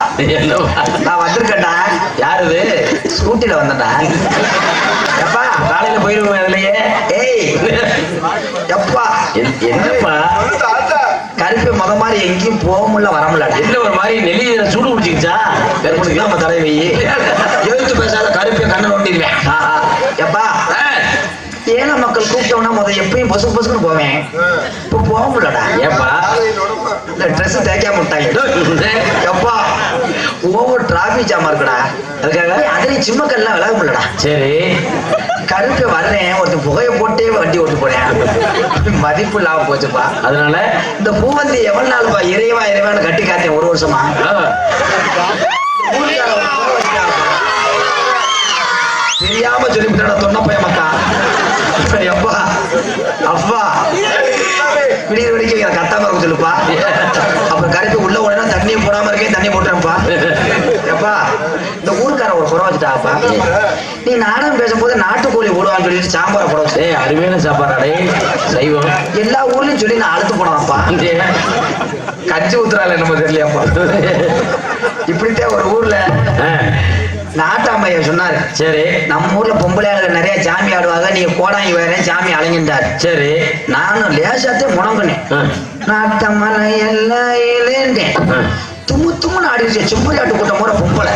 நான் வந்திருக்கேன்டா யாரு ஸ்கூட்டில வந்தேன்டா எப்பா காலையில போயிருவோம் அதுலயே ஏய் எப்பா என்- என்னப்பா கருப்பு முத மாதிரி எங்கேயும் போக முடியல வர முடியல என்ன ஒரு மாதிரி நெல்லி சூடு பிடிச்சிக்கிச்சா கருப்புக்கு நம்ம தலை வை எழுத்து பேசாத கருப்பை கண்ணு நோண்டிடுவேன் ஆஹா. எப்பா ஏழை மக்கள் கூப்பிட்டோம்னா முத எப்பயும் பசு பசுன்னு போவேன். இப்போ போக முடியலடா. ஏப்பா? இந்த ட்ரெஸ் தேய்க்காம விட்டாங்க எப்பா? ஓவர் டிராபிக் ஜாமா இருக்குடா. அதுக்காக? அதுலயும் சிம்மக்கல்லாம் விலக முடியலடா. சரி. கருப்பு வர்றேன் ஒருத்தன் புகையை போட்டே வண்டி ஓட்டு போறேன். மதிப்பு இல்லாம போச்சுப்பா. அதனால? இந்த பூவந்தி எவ்வளவு நாள்ப்பா இறைவா இறைவான்னு கட்டி காத்தேன் ஒரு வருஷமா. தெரியாம சொல்லிவிட்டா தொன்ன பையன் மக்கா எப்பா அப்பா. விடிய வரைக்கும் எனக்கு கத்தாம இருக்க சொல்லுப்பா. அப்புறம் கருப்பு உள்ள உடனே தண்ணியை போடாம இருக்கேன் தண்ணி போட்டுறேன்ப்பா எப்பா இந்த ஊருக்காரன் ஒரு குறை வச்சுட்டாப்பா. நீ நாடகம் பேசும்போது நாட்டுக்கோழி போடுவான்னு சொல்லிட்டு சாம்பாரை போட ஏய் அருமையான சாப்பாடு சைவம். எல்லா ஊர்லயும் சொல்லி நான் அழுத்து போனவாப்பா கஞ்சி ஊத்துறாள் நம்ம தெரியலையாப்பா இப்படித்தான் ஒரு ஊர்ல நாட்டாமைய சொன்னாரு. சரி. நம்ம ஊர்ல பொம்பளை ஆளுங்க நிறைய சாமி ஆடுவாங்க நீங்க கோடாங்கி வேற சாமி அலைங்கின்றாரு சரி. நானும் லேசாத்தே முடங்கினேன் நாட்டமலை எல்லாம் ஆ. தும்மு தும்முன்னு ஆடிடுச்சு. ஆட்டு கூட்டம் போற பொம்பளை.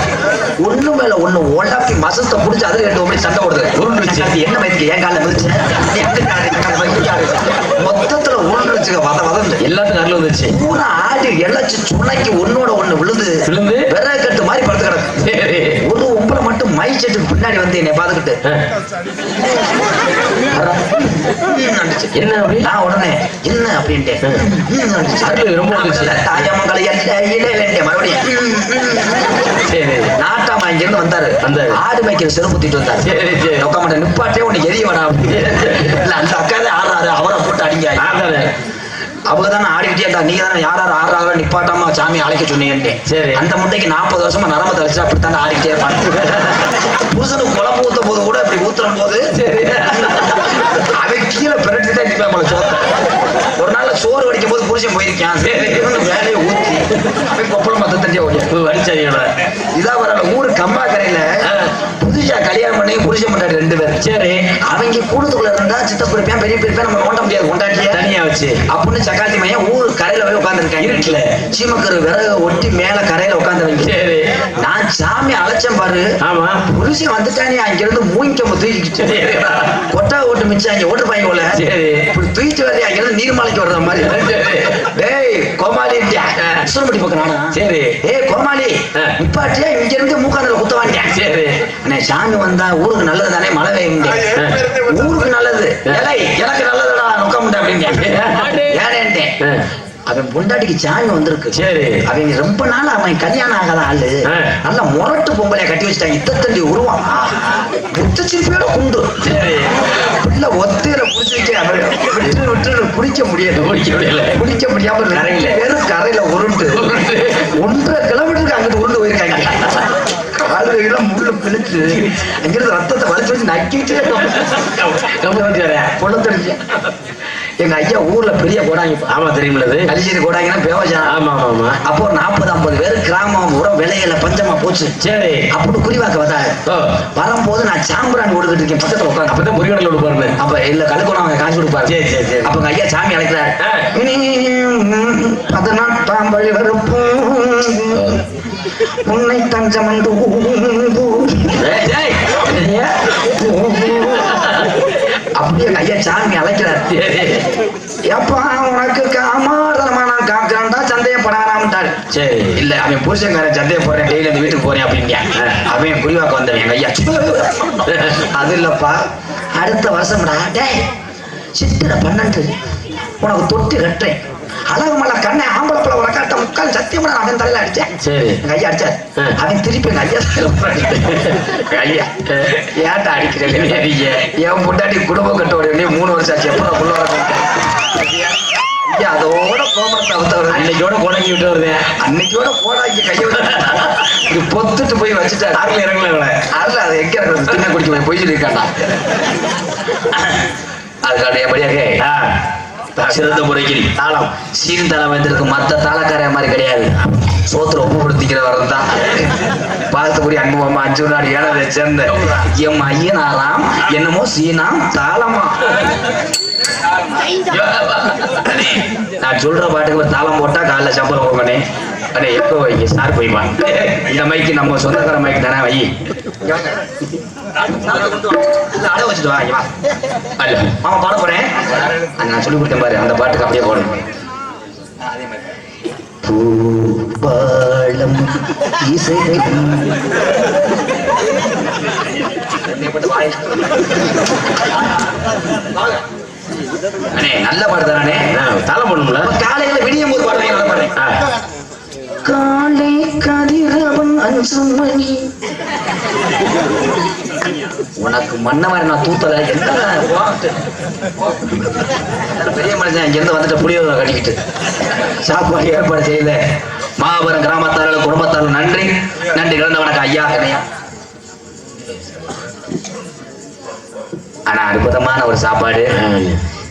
ஒண்ணு மேல ஒண்ணு ஒல்லாப்பி மசத்தை புடிச்சு அதுல ரெண்டு ஒம்பளை சண்டை ஓடுது என்ன வயதுக்கு ஏன் மிதிச்சு. காலு, காலு? மொத்தத்துல உருண்டுச்சுங்க வத வதந்து எல்லாத்துக்கும் அருள் வந்துச்சு பூரா ஆடி இழைச்சு சுனைக்கு ஒன்னோட ஒண்ணு விழுந்து விழுந்து? விறகு கட்டு மாதிரி படுத்து கிடக்கு. மை செட்டுக்கு பின்னாடி வந்து என்னை பார்த்துக்கிட்டு. என்ன நான் உடனே என்ன அப்படின்ட்டு. தாயமங்கலை மறுபடியும். நாட்டாமா இங்க இருந்து வந்தாரு. ஆடு மேய்க்கிற செருப்பு தூக்கிட்டு வந்தாரு. மாட்டேன் நிப்பாட்டே உனக்கு எரிய வேணாம் அந்த அக்காவே ஆடுறாரு அவரை போட்டு அடிங்க. அவங்க தானே ஆடிக்கிட்டே இருந்தா நீங்க தானே யார் யார் ஆடுறாரோ நிப்பாட்டாம சாமி அழைக்க சொன்னீங்கன்ட்டு. சரி. அந்த முட்டைக்கு நாற்பது வருஷமா நரம்பு தலைச்சு அப்படித்தானே ஆடிக்கிட்டே இருப்பாங்க புருஷனுக்கு குழம்பு ஊத்த போது கூட இப்படி ஊத்துற போது சரி. அவன் கீழே பிரட்டி தான் நிற்பான் போல சோத்த. சோறு வடிக்கும் போது புருஷன் போயிருக்கான் வேலையை ஊத்தி அவன் கொப்பளம் மத்த தெரிஞ்ச ஓடி வரிச்சரியோட இதான் வர ஊரு கம்பா கரையில புதுசா கல்யாணம் பண்ணி புருஷன் பண்ணாரு ரெண்டு பேர் சரி. அவங்க கூடத்துக்குள்ள இருந்தா சித்த பிடிப்பேன் பெரிய பிடிப்பேன் நம்ம நோண்ட முடியாது கொண்டாட்டிய தனியா வச்சு. அப்படின்னு சக்காத்தி மையம் ஊர் கரையில போய் உட்காந்துருக்காங்க இருட்டுல. சீமக்கரு விறகு ஒட்டி மேல கரையில உட்காந்து நான் சாமி அழைச்சேன் பாரு. ஆமா. புருஷன் வந்துட்டானே அங்கிருந்து மூங்கிக்கம்ப தூக்கிக்கிட்டு. சரி. கொட்டா ஓட்டு மிச்சம் அங்க ஓட்டுப்பாங்க போல. சரி. இப்படி தூக்கிட்டு வரி அங்கிருந்து நீர்மலைக்கு வர்ற மாதிரி. டேய் கோமாளி சுரம்படி பக்கம் நானா சரி. ஏய் கோமாளி. நிப்பாட்டியா? இங்க இருந்து மூக்காந்தல குத்த வாங்கிட்டேன். சரி. அண்ணே, சாமி வந்தா ஊருக்கு நல்லது தானே மழை பெய்யுங்க ஊருக்கு நல்லது. ஏலே, எனக்கு நல்லதுடா அப்படின்னு ஏனேன்ட்டேன் ஆ, அவன் பொண்டாட்டிக்கு சாமி வந்திருக்கு. சரி. அவங்க ரொம்ப நாள் அவன் கல்யாணம் ஆகாத ஆளு. நல்ல முரட்டு பொம்பளைய கட்டி வச்சுட்டாங்க இத்தத்தண்டி உருவம். புத்த சிரிப்போட குண்டு பிள்ளை ஒத்தையில அவன் விட்டு விட்டு பிடிக்க முடியாது பிடிக்க முடியல. பிடிக்க முடியாம கரையில. வெறும் கரையில உருண்டு. உருண்டு. ஒன்றரை கிலோமீட்டருக்கு அங்கிட்டு உருண்டு போயிருக்காங்க. காலுல முள்ளு பிடிச்சு அங்கிருந்து ரத்தத்தை வலிச்சு வச்சு நக்கிட்டே கம்பெனி பொண்ணு எங்க ஐயா ஊர்ல பெரிய கோடாங்க ஆமா தெரியுமில்லது கலிச்சேரி கோடாங்கன்னா பேவஜான் ஆமா ஆமா அப்போ ஒரு நாற்பது ஐம்பது பேர் கிராமம் உரம் விலையில பஞ்சமா போச்சு. சரி. அப்படின்னு குறிவாக்க வந்தாரு ஓ. வரும்போது நான் சாம்பிராணி கொடுக்கிட்டு இருக்கேன் பக்கத்துல உட்காந்து அப்பதான் முருகனில் விடுப்பாருன்னு அப்ப இல்ல கழுக்குணம் அவங்க காசு கொடுப்பாரு. சரி, சரி, சரி. அப்ப ஐயா சாமி அழைக்கிறார். பதினெட்டாம் வழி வரப்பும் உன்னை தஞ்சம் என்று. அப்படியே ஐயா சாமி அழைக்கிறார். எப்பா உனக்கு காமாதனமா நான் காக்குறான்டா சந்தேகப்படாமட்டாரு சரி. இல்ல அவன் புருஷன்காரன் சந்தையை போறேன் டெய்லி அந்த வீட்டுக்கு போறேன் அப்படிங்க அவன் குடிவாக்க வந்தவன் ஐயா அது இல்லப்பா அடுத்த வருஷம்டா டேய் சித்திர பன்னெண்டு உனக்கு தொட்டி கட்டுறேன். அழகு மலை கண்ணை ஆம்பளை பிள்ளை உனக்காட்ட முக்கால் சத்தியமா அவன் தலையில அடிச்சேன். எங்க ஐயா அடிச்சார். அவன் திருப்பி எங்க ஐயா தலையில ஐயா. ஏன்டா அடிக்கிறேன் என் பொண்டாட்டி குடும்பம் கட்ட உடனே மூணு வருஷம் ஆச்சு. எப்போ புள்ள ஐயா அதோட கோமரத்தை அவுத்தவர் அன்னைக்கோட கோடங்கி விட்டு வருதேன் அன்னைக்கோட போடாக்கி கையை இப்படி பொத்துட்டு போய் வச்சுட்டாரு. ஆறுல இறங்கல அதுல அது எங்க இருக்கிறது தின்ன குடிக்க பொய் சொல்லியிருக்காண்டா அதுக்கான எப்படியாக ஆ, சிறந்த முறையில் தாளம் சீன் தாளம் வந்திருக்கு மத்த தாளக்கார மாதிரி கிடையாது. சோத்துல உப்பு கொடுத்திக்கிற வரது தான். பாலத்துக்குடி அன்பு அம்மா அஞ்சு நாடு ஏழரை சேர்ந்த எம் ஐயனாராம் என்னமோ சீனாம் தாளமா. நான் சொல்ற பாட்டுக்கு ஒரு தாளம் போட்டா காலைல சம்பளம் போங்கண்ணே அண்ணே எப்போ வைங்க சார் போய்வா இந்த மைக்கு நம்ம சொந்தக்கார மைக்கு தானே வை அட வச்சுட்டு வா வா அல்ல மாமா பாட போறேன் அது நான் சொல்லி கொடுத்தேன் பாரு அந்த பாட்டுக்கு அப்படியே போடணும் பூபாலம் இசைகளும் அண்ணே நல்ல பாட்டு தானே தலை போடணும்ல காலையில விடியும் போது பாடுறீங்க நல்ல பாடுறேன். காலை கதிரவன் அஞ்சு மணி. உனக்கு மன்ன மாதிரி நான் தூத்தல. போட்டு. பெரிய மனுஷன் இங்க இருந்து வந்துட்டு புளியோதரை கட்டிக்கிட்டு சாப்பாடு ஏற்பாடு செய்யல மாபெரும் கிராமத்தார்கள் குடும்பத்தார்கள் நன்றி. நன்றி கலந்த வணக்கம் ஐயா என்னையா ஆனா அற்புதமான ஒரு சாப்பாடு.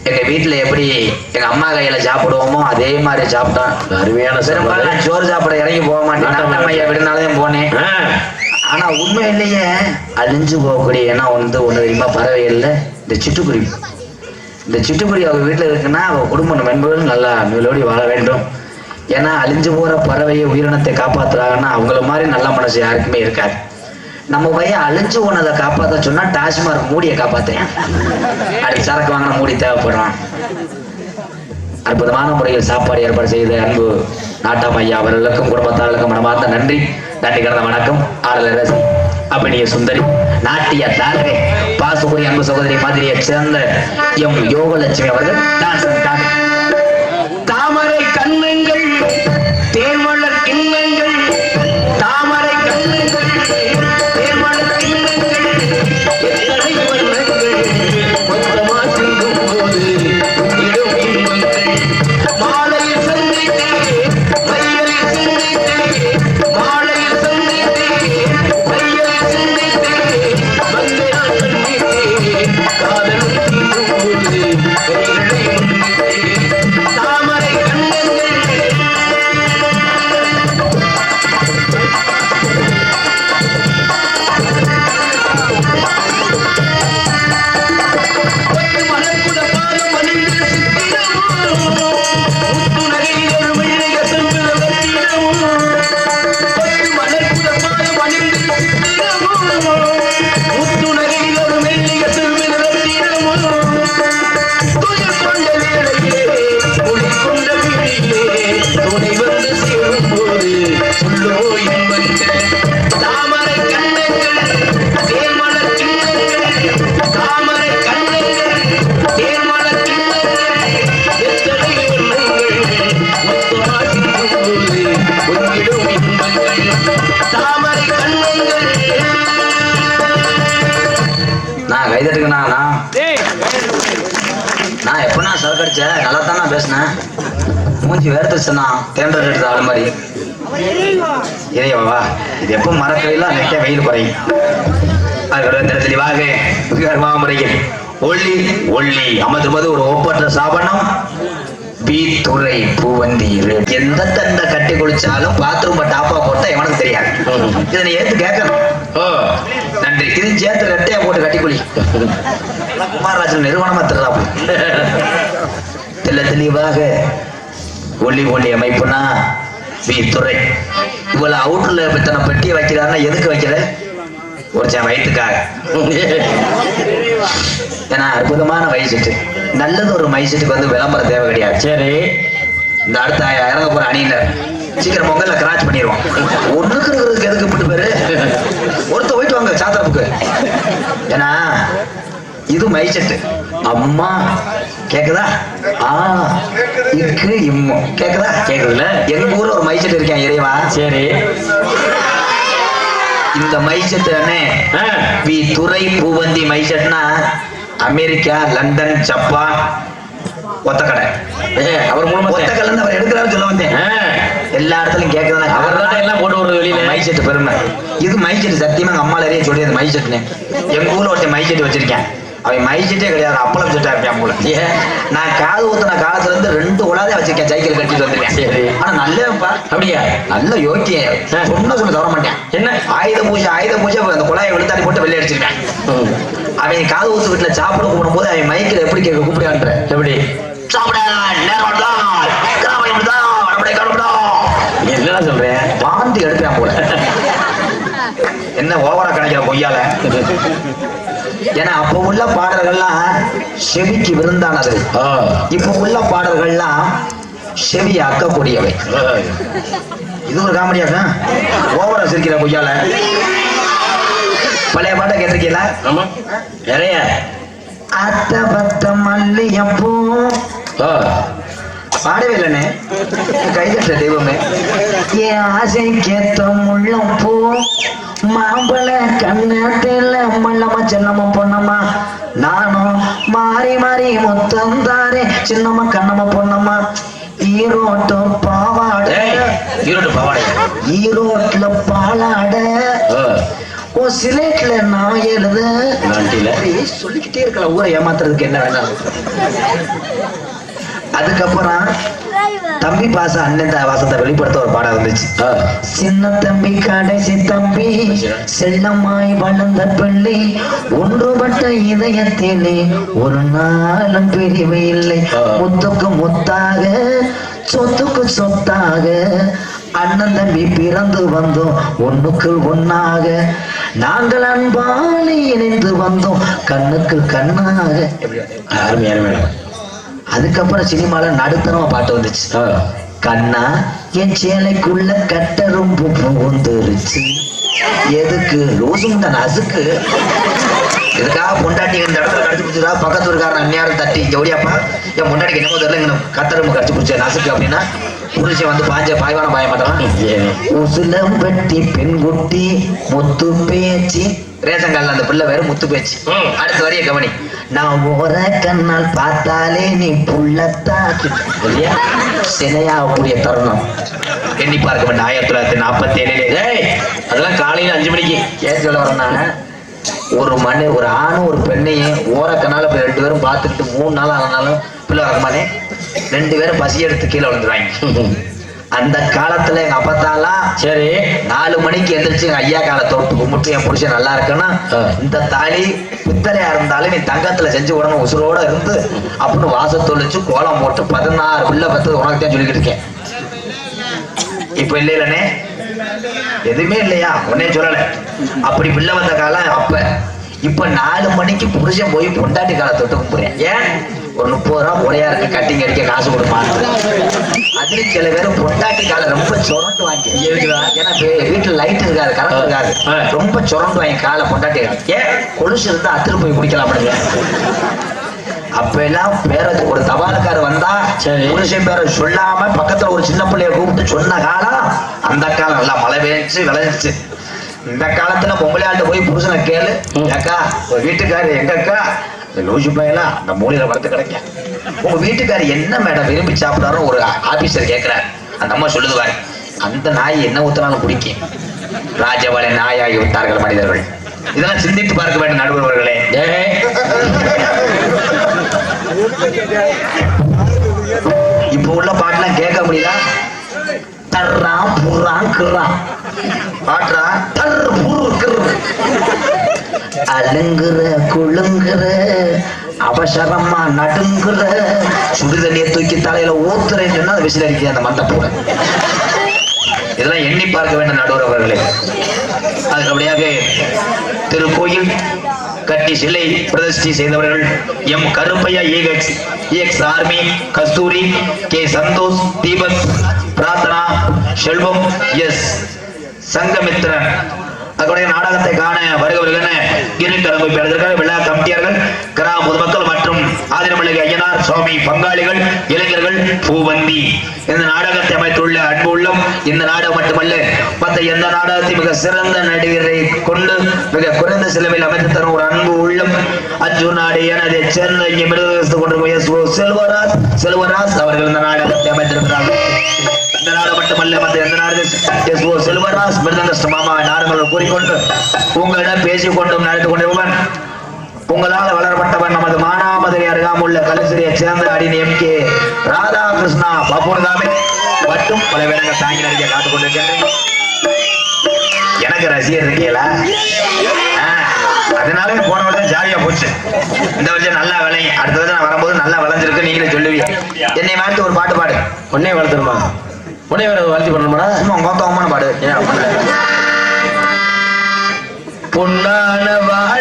எங்க வீட்டுல எப்படி எங்க அம்மா கையில சாப்பிடுவோமோ அதே மாதிரி சாப்பிட்டோம் அருமையான பெரும்பாலும் நான் சோறு சாப்பிட இறங்கி போக மாட்டேன். நாட்டம் ஐயா விடுனாலும் போனேன். ஆனா உண்மையிலேயே அழிஞ்சு போகக்கூடிய ஏன்னா வந்து ஒண்ணு தெரியுமா? பறவைகள்ல இந்த சிட்டுக்குருவி. இந்த சிட்டுக்குருவி அவங்க வீட்டுல இருக்குன்னா அவ குடும்பம் மென்பொருள் நல்லா மேலோடி வாழ வேண்டும். ஏன்னா அழிஞ்சு போற பறவையை உயிரினத்தை காப்பாத்துறாங்கன்னா அவங்கள மாதிரி நல்ல மனசு யாருக்குமே இருக்காது. நம்ம பையன் அழிஞ்சு போனதை காப்பாத்த சொன்னா டாஸ்மார்க் மூடியை காப்பாத்துறேன் அடுத்து சரக்கு வாங்கின மூடி தேவைப்படுறான். அற்புதமான முறையில் சாப்பாடு ஏற்பாடு செய்த அன்பு நாட்டாம் ஐயா அவர்களுக்கும் குடும்பத்தார்களுக்கும் மனமார்ந்த நன்றி. நன்றி கடந்த வணக்கம். ஆடல் ரசி அபினிய சுந்தரி நாட்டிய தாரகை பாசுபுரி அன்பு சகோதரி மாதிரியை சேர்ந்த எம் யோகலட்சுமி அவர்கள் டான்ஸ் டான்ஸ் தாமரை கண்ணங்கள் நான் கைதட்டுக்கண்ணா நான் நான் எப்பண்ணா சரக்கடிச்ச? நல்லா தானே பேசினேன். மூஞ்சி வேர்த்துச்சுண்ணா தேண்டர் எடுத்த ஆள் மாதிரி. இறையவா இது எப்போ மரக்கரையில நெட்ட வெயில் குறையும் அதுக்கப்புறம் தெளிவாக கர்மாமுறையில் ஒள்ளி ஒள்ளி அமர்ந்துவது ஒரு ஒப்பற்ற சாபனம் பி துறை பூவந்தி எந்த தண்டை கட்டி குளிச்சாலும் பாத்ரூம் டாப்பா போட்டா எவனுக்கு தெரியாது. இதை நீ ஏத்து கேட்கணும். நன்றி. இது சேர்த்து ரெட்டையா போட்டு கட்டி குளி. குமாரராஜன் நிறுவனமா திருறாப்பு தெல்ல தெளிவாக ஒளி ஒளி அமைப்புனா வி துறை. இவ்வளவு அவுட்ல இத்தனை பெட்டியை வைக்கிறாருன்னா எதுக்கு வைக்கிற? ஒருத்தன் வயிற்றுக்காக ஏன்னா அற்புதமான மைசெட்டு நல்லது ஒரு மைசெட்டுக்கு வந்து விளம்பரம் தேவை கிடையாது. சரி இந்த அடுத்த இறங்க போற அணியினர் சீக்கிரம் பொங்கல்ல கிராச் பண்ணிடுவோம் ஒண்ணுக்கு இருக்கிறதுக்கு எதுக்கு விட்டு பேரு? ஒருத்தர் போயிட்டு வாங்க சாத்திரப்புக்கு ஏன்னா இது மைசெட்டு அம்மா கேக்குதா? ஆ இக்கு இம்மு. கேக்குதா? கேக்குதுல எங்க ஊர்ல ஒரு மைசெட் இருக்கேன் இறைவா. சரி. இந்த ஆ. வி துறை பூவந்தி மைசெட்னா அமெரிக்கா லண்டன் ஜப்பான் ஒத்தக்கடை அவர் மூலமா ஒத்தக்கடை அவர் எடுக்கிறாரு சொல்ல வந்தேன். எல்லா இடத்துலயும் கேட்கறதா அவர் தான் எல்லாம் போட்டு விடுறது வெளியில. மைசெட் பெருமை. இது மைசெட் சத்தியமா எங்க அம்மால அறிய சொல்லி அந்த மைசெட்னு எங்க ஊர்ல ஒருத்தன் மைசெட் வச்சிருக்கேன். அவன் மைச்சிட்டே கிடையாது. அப்பளம் சுட்டா இருப்பான் போல நான் காது ஊத்துன காலத்துல இருந்து ரெண்டு உலாதே வச்சிருக்கேன் சைக்கிள் கட்டிட்டு வந்துருக்கேன் சரி. ஆனா நல்லவன்ப்பா அப்படியா? நல்ல ஆ. சொன்ன சொல்ல தர மாட்டேன். என்ன? ஆயுத பூஜை ஆயுத பூஜை அந்த குழாயை விழுத்தாடி போட்டு வெளியே அடிச்சிருக்கேன். அவன் காது ஊத்து வீட்டுல சாப்பிட போடும்போது அவன் மைக்கில் எப்படி கேட்க கூப்பிடுவான்ற எப்படி? சாப்பிட நேரம் தான் கிராமம் தான் நம்முடைய கிளம்புதான் என்னடா சொல்றேன் வாந்தி எடுப்பான் போல என்ன ஓவரா கிடைக்கிற பொய்யால? ஏன்னா அப்ப உள்ள பாடல்கள்லாம் செவிக்கு விருந்தானது. இப்ப உள்ள பாடல்கள்லாம் செவி அக்கக்கூடியவை. இது ஒரு காமெடியாக ஓவரா சிரிக்கிற பொய்யால. பழைய பாட்டை கேட்டிருக்கீங்களா? நிறைய. அத்த பத்த மல்லியப்பூ. பாடவே இல்லைண்ணே. கைதட்ட தெய்வமே. என் ஆசை முள்ளம் பூ மாம்பழ கண்ணத்துல மல்லம்மா செல்லம்மா பொன்னம்மா. நானும் மாறி மாறி முத்தம் தாரே சின்னம்மா கண்ணம்மா பொன்னம்மா. ஈரோட்டு பாவாடை ஏய், ஈரோடு பாவாடை. ஈரோட்ல பாலாட. ஓ. சிலேட்ல நான் எழுத. சொல்லிக்கிட்டே இருக்கலாம். ஊரை ஏமாத்துறதுக்கு என்ன வேணாம் அதுக்கப்புறம் தம்பி பாச அண்ணன் வாசத்தை வெளிப்படுத்த ஒரு பாடம் வந்துச்சு. ஆ. சின்ன தம்பி கடைசி தம்பி செல்லம்மாய் வளர்ந்த பிள்ளை ஒன்றுபட்ட இதயத்திலே ஒரு நாளும் பிரிவு இல்லை. முத்துக்கு முத்தாக சொத்துக்கு சொத்தாக அண்ணன் தம்பி பிறந்து வந்தோம் ஒண்ணுக்கு ஒண்ணாக. நாங்கள் அன்பாலே இணைந்து வந்தோம் கண்ணுக்கு கண்ணாக. அருமை அருமை. அதுக்கப்புறம் சினிமால நடுத்தரமா பாட்டு வந்துச்சு. கண்ணா என் சேலைக்குள்ள கட்டரும்பு புகுந்துருச்சு எதுக்கு? லூசு முண்டை நசுக்கு இதுக்காக பொண்டாட்டி இந்த இடத்துல கடிச்சு பிடிச்சதா பக்கத்து ஊருக்காரன் அந்நியாரம் தட்டி இங்க ஓடியாப்பா என் பொண்டாட்டிக்கு என்னமோ தெரியல இங்க கட்டரும்பு கடிச்சு பிடிச்ச நசுக்கு அப்படின்னா புருஷன் வந்து பாஞ்ச பாய்வான பாய மாட்டான்? உசுலம் வெட்டி பெண்குட்டி முத்து பேச்சு. ரேஷன் கார்டுல அந்த பிள்ளை வேற முத்து பேச்சு. அடுத்த வரிய கவனி. நான் ஓர கண்ணால் பார்த்தாலே நீ புள்ளத்தாக்கு இல்லையா? சிலையாகக்கூடிய தருணம். எண்ணி பார்க்க வேண்டாம் ஆயிரத்தி தொள்ளாயிரத்தி நாற்பத்தி ஏழிலே அதெல்லாம் காலையில அஞ்சு மணிக்கு. ஏன் சொல்ல வரேன்னா ஒரு மணி ஒரு ஆணும் ஒரு பெண்ணையும் ஓரக்கனால இப்போ ரெண்டு பேரும் பார்த்துக்கிட்டு மூணு நாள் ஆனாலும் பிள்ளை வரமானே ரெண்டு பேரும் பசி எடுத்து கீழே விழுந்துருவாங்க. அந்த காலத்துல எங்க அப்பத்தாலாம் சரி. நாலு மணிக்கு எந்திரிச்சு எங்க ஐயா காலை தொட்டு கும்பிட்டு என் புருஷன் நல்லா இருக்குன்னா. இந்த தாலி பித்தளையா இருந்தாலும் நீ தங்கத்துல செஞ்சு உடனே உசுரோட இருந்து அப்படின்னு வாசத்தொழிச்சு கோலம் போட்டு பதினாறு பிள்ளை பத்து உனக்கு தான் சொல்லிக்கிட்டு இருக்கேன். இப்ப இல்ல இல்லனே எதுவுமே இல்லையா? உன்னே சொல்லல. அப்படி பிள்ளை வந்த காலம் அப்ப. இப்ப நாலு மணிக்கு புருஷன் போய் பொண்டாட்டி காலை தொட்டு கும்பிடுறேன். ஏன்? ஒரு முப்பது ரூபா முறையா இருக்கு கட்டிங் அடிக்க காசு கொடுமா அதுல சில பேர் பொண்டாட்டி காலை ரொம்ப சுரண்டு வாங்கி ஏன்னா வீட்டுல லைட் இருக்காது கரண்ட் இருக்காது. ரொம்ப சுரண்டு வாங்கி காலை பொண்டாட்டி. ஏன்? கொலுசு இருந்தா அத்திரு போய் குடிக்கலாம் அப்ப எல்லாம் பேர ஒரு தபாலுக்கார வந்தா. புருஷன் பேரை சொல்லாம பக்கத்துல ஒரு சின்ன பிள்ளைய கூப்பிட்டு சொன்ன காலம் அந்த காலம் நல்லா மழை பெய்ஞ்சு விளைஞ்சிச்சு. இந்த காலத்துல பொம்பளையாள்கிட்ட போய் புருஷனை கேளு. அக்கா வீட்டுக்காரு எங்க அக்கா இந்த லூசு பையலா அந்த மூலையில வளர்த்து கிடைக்க. உங்க வீட்டுக்காரு என்ன மேடம் விரும்பி சாப்பிடாரு ஒரு ஆபீசர் கேக்குறாரு. அந்த அம்மா சொல்லுதுவாரு அந்த நாய் என்ன ஊத்தினாலும் பிடிக்கும். ராஜபாளைய நாயாகி விட்டார்கள் மனிதர்கள். இதெல்லாம் சிந்தித்து பார்க்க வேண்டும் நடுவர்களே இப்போ இப்ப உள்ள பாட்டுலாம் கேட்க முடியுதா? அலுங்குற குழுங்குற அவசரமா நடுங்குற. சுடுதண்ணியை தூக்கி தலையில ஊத்துறேன்னு சொன்னா அது விசில் அடிக்க அந்த மந்தப்பூட இதெல்லாம் எண்ணி பார்க்க வேண்டும் நடுவர் அவர்களே. அதுக்கபடியாக திருக்கோயில் கட்டி சிலை பிரதிஷ்டி செய்தவர்கள் M Karuppaiah ex ex army Kasturi K Santhosh Deepak Prarthana Selvam S Sangamithran அதனுடைய நாடகத்தை காண வருகிறவர்கள் வருகன கிரிக்கடம்பு எழுதியிருக்கிற விழா கமிட்டியர்கள் கிராம பொதுமக்கள் மற்றும் ஆதிரமல்லிகை ஐயனார் சுவாமி பங்காளிகள் இளைஞர்கள் பூவந்தி. இந்த நாடகத்தை அமைத்துள்ள அன்பு உள்ளம் இந்த நாடகம் மட்டுமல்ல மற்ற எந்த நாடகத்தை மிக சிறந்த நடிகரை கொண்டு மிக குறைந்த செலவில் அமைத்து தரும் ஒரு அன்பு உள்ளம். அஞ்சூர் நாடு எனது சேர்ந்த இங்கே மிருகஸ்து கொண்டிருக்கும் செல்வராஜ் செல்வராஜ் அவர்கள் இந்த நாடகத்தை அமைத்திருக்கிறார்கள். இந்த நாடு மட்டுமல்ல மற்ற எந்த நாடு எஸ் ஓ செல்வராஜ் மிருதங்கஸ்ட மாமா நாடுகள் கூறிக்கொண்டு உங்களிடம் பேசிக் கொண்டும் நடந்து கொண்டிருப்பவன் உங்களால வளரப்பட்டவன் நமது மானாமதுரை அருகாமுள்ள கலைசிரியை சேர்ந்த அடின் எம் கே ராதாகிருஷ்ணா பப்புனதாமே மட்டும் பல வேடங்கள் தாங்கி நடிக்க காத்துக் கொண்டிருக்கின்றேன் எனக்கு ரசிகர் இருக்கீங்களா அதனால போன வருஷம் ஜாலியா போச்சு. இந்த வருஷம் நல்லா விளையும் அடுத்த வருஷம் நான் வரும்போது நல்லா விளைஞ்சிருக்கு நீங்களே சொல்லுவீங்க. என்னை வாழ்த்து ஒரு பாட்டு பாடு. உன்னே வளர்த்துருமா உன்னே வேற வாழ்த்தி பண்ணணுமா சும்மா கோத்தவமான பாடு ஏன் பொன்னான வாழ்வு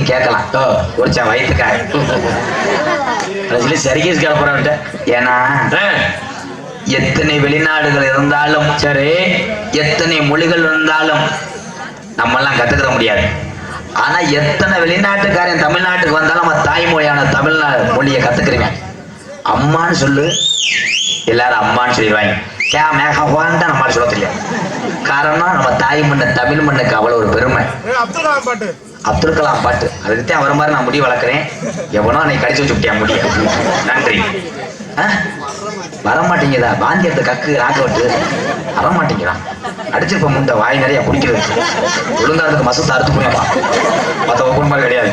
நீ கேட்கலாம். ஓ. ஒருச்சா வயிற்றுக்காக சொல்லி சர்க்கீஸ் கிளப்புறவன்ட்ட ஏன்னா எத்தனை வெளிநாடுகள் இருந்தாலும் சரி எத்தனை மொழிகள் இருந்தாலும் நம்ம எல்லாம் கத்துக்கிற முடியாது. ஆனா எத்தனை வெளிநாட்டுக்காரன் தமிழ்நாட்டுக்கு வந்தாலும் நம்ம தாய்மொழியான தமிழ்நாடு மொழியை கத்துக்கிறீங்க அம்மான்னு சொல்லு. எல்லாரும் அம்மான்னு சொல்லிடுவாங்க. கே மேகவான்னு தான் நம்மளால சொல்ல தெரியாது. காரணம் நம்ம தாய் மண்ணு தமிழ் மண்ணுக்கு அவ்வளவு ஒரு பெருமை. அப்துல் கலாம் பாட்டு. அதுக்குத்தான் அதுக்கு தான் வர மாதிரி நான் முடி வளர்க்குறேன். எவனோ அன்னைக்கு கடிச்சு வச்சு விட்டியா முடிய நன்றி. வரமாட்டீங்கதா வரமாட்டேங்குதா? வாந்தி எடுத்து கக்கு ராக்கவட்டு விட்டு வரமாட்டேங்கிறான். அடிச்சிருப்ப முண்டை வாய் நிறைய குடிக்கிறது. ஒழுங்காரத்துக்கு அதுக்கு மசத்தை அறுத்து போயப்பா மற்ற ஒவ்வொரு மாதிரி கிடையாது.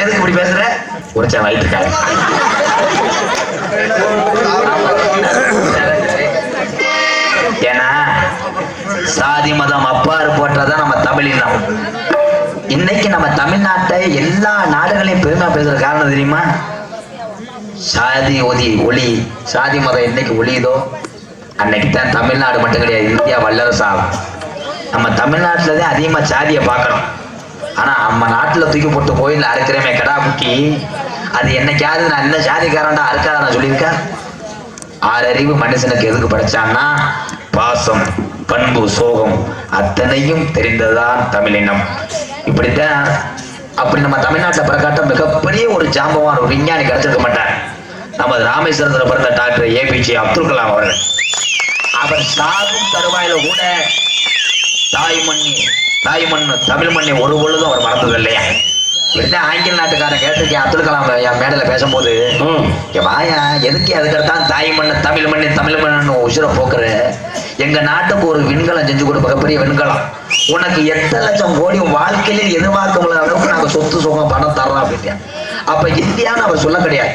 எதுக்கு இப்படி பேசுற? உரைச்சா வாய்ப்புக்காக ஏன்னா சாதி மதம் அப்பாறு போட்டதான் நம்ம தமிழினம். இன்னைக்கு நம்ம தமிழ்நாட்டை எல்லா நாடுகளையும் பெருமையா பேசுற காரணம் தெரியுமா? சாதி ஒதி ஒளி. சாதி மதம் என்னைக்கு ஒளியுதோ அன்னைக்கு தான் தமிழ்நாடு மட்டும் கிடையாது இந்தியா வல்லரசு ஆகும். நம்ம தமிழ்நாட்டுல தான் அதிகமா சாதியை பார்க்கணும். ஆனா நம்ம நாட்டுல தூக்கி போட்டு கோயிலில் அறுக்கிறமே கடா முக்கி அது என்னைக்காவது நான் என்ன சாதிக்காரன்டா அறுக்காத நான் சொல்லியிருக்கேன்? ஆறறிவு மனுஷனுக்கு எதுக்கு படைச்சான்னா பாசம் பண்பு சோகம் அத்தனையும் தெரிந்ததுதான் தமிழினம். இப்படித்தான் அப்படி நம்ம தமிழ்நாட்டில் பிறக்காட்ட மிகப்பெரிய ஒரு ஜாம்பவான் ஒரு விஞ்ஞானி கிடைச்சிருக்க மாட்டார். நமது ராமேஸ்வரத்தில் பிறந்த டாக்டர் ஏபிஜே அப்துல் கலாம் அவர்கள். அவர் சாகும் தருவாயில கூட தாய் மண்ணி தாய் மண்ணு தமிழ் மண்ணை ஒரு பொழுதும் அவர் மறந்தது இல்லையா இப்படிதான் ஆங்கில நாட்டுக்காரன் கேட்டிருக்கேன் அப்துல் கலாம் என் மேடையில பேசும்போது வாயா எதுக்கு அதுக்கத்தான் தாய் மண்ணு தமிழ் மண்ணு தமிழ் மண்ணு உசுர போக்குற? எங்க நாட்டுக்கு ஒரு விண்கலம் செஞ்சு கொடு மிகப்பெரிய விண்கலம். உனக்கு எட்டு லட்சம் கோடி உன் வாழ்க்கையில எதிர்பார்க்க முடியாத அளவுக்கு நாங்க சொத்து சுகம் பணம் தர்றோம் அப்படின்ட்டு அப்ப இந்தியான்னு அவர் சொல்ல கிடையாது.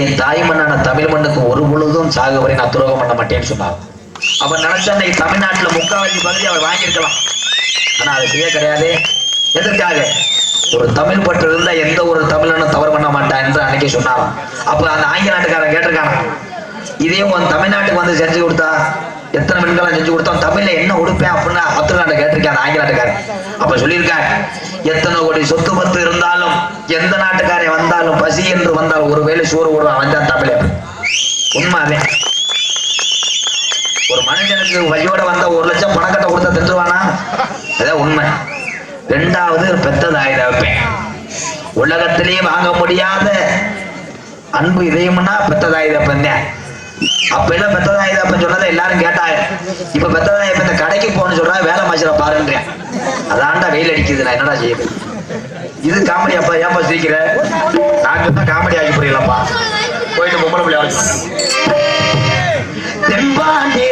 என் தாய் மண்ணான தமிழ் மண்ணுக்கு ஒரு பொழுதும் சாகுவரை நான் துரோகம் பண்ண மாட்டேன்னு சொன்னார் அவர் நினைச்சா இன்னைக்கு தமிழ்நாட்டுல முக்காவாசி பகுதி அவர் வாங்கியிருக்கலாம். ஆனா அது செய்ய கிடையாது. எதற்காக? ஒரு தமிழ் பற்று இருந்தா எந்த ஒரு தமிழனும் தவறு பண்ண மாட்டான் என்று அன்னைக்கு சொன்னாராம். அப்ப அந்த ஆங்கில நாட்டுக்காரன் கேட்டிருக்காங்க இதையும் உன் தமிழ்நாட்டுக்கு வந்து செஞ்சு கொடுத்தா? எத்தனை பெண்களை செஞ்சு கொடுத்தோம்? தமிழ்ல என்ன உடுப்பேன் அப்படின்னு அப்துல் நாட்டை கேட்டிருக்காரு ஆங்கில நாட்டுக்காரன் அப்ப சொல்லியிருக்காங்க எத்தனை கோடி சொத்து பத்து இருந்தாலும் எந்த நாட்டுக்காரன் வந்தாலும் பசி என்று வந்தால் ஒருவேளை சோறு விடுவான் வந்தான் தமிழ உண்மை ஒரு மனுஷனுக்கு வழியோட வந்த ஒரு லட்சம் பணக்கட்டை கொடுத்தா தந்துருவானா? அதான் உண்மை. ரெண்டாவது பெத்த தாய் உலகத்திலேயே வாங்க முடியாத அன்பு இதயம்னா பெத்த பெண்ணேன் அப்ப எல்லாம் பெத்த சொன்னதை எல்லாரும் கேட்டாங்க. இப்ப பெத்த இந்த கடைக்கு போகணும்னு சொல்றா வேலை மாசில பாருன்றேன். அதான்டா வெயில் அடிக்குது நான் என்னடா செய்யுது இது காமெடி அப்பா ஏன்பா சிரிக்கிற? நாங்க தான் காமெடி ஆகி புரியலப்பா. போயிட்டு பொம்பளை பிள்ளை அழைச்சு தெம்பாண்டி